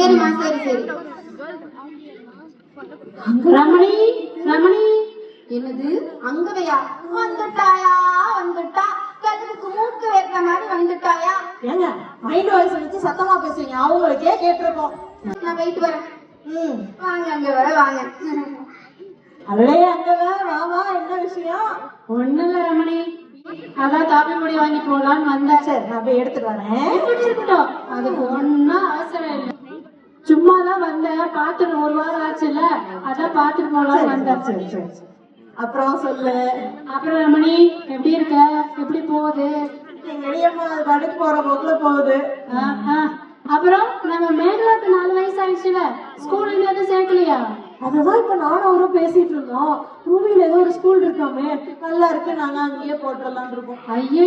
சரிம்மா சரி சரி. ரமணி ரமணி. என்னது? அங்கவையா? வந்துட்டாயா? வந்துட்டா. கழுதுக்கு மூக்கு வைத்த மாதிரி வந்துட்டாயா? ஏங்க மைண்ட் வாய்ஸ் வச்சு சத்தமா பேசுறீங்க. அவங்களுக்கே கேட்டிருக்கோம். நான் போயிட்டு வரேன். ம். வாங்க அங்க வர வாங்க. அவளே அங்கவ வா வா என்ன விஷயம்? ஒண்ணு இல்ல ரமணி. அதான் காபி பொடி வாங்கி போலான்னு வந்தேன். சரி நான் போய் எடுத்துட்டு வரேன். இருக்கட்டும், அதுக்கு சும்மா தான் வந்தேன் வாரம் ஆச்சுல்ல? அதான் பார்த்துட்டு போலான்னு வந்தேன். சரி சரி சரி. அப்புறம் சொல்லு. அப்புறம் ரமணி எப்படி இருக்க? எப்படி போகுது? அது பாட்டுக்கு போற போக்குல போகுது. அப்புறம் நம்ம மேகலாக்கு நாலு வயசு ஆயிடுச்சுல ஸ்கூல்ல எதுவும் சேர்க்கலையா? அதுதான் இப்ப நானும் அவரும் பேசிட்டு இருந்தோம். பூமியில ஏதோ ஒரு ஸ்கூல் இருக்காமே. நல்லா இருக்கு. நாங்க அங்கேயே போட்டுடலாம்னு இருக்கோம். ஐயோ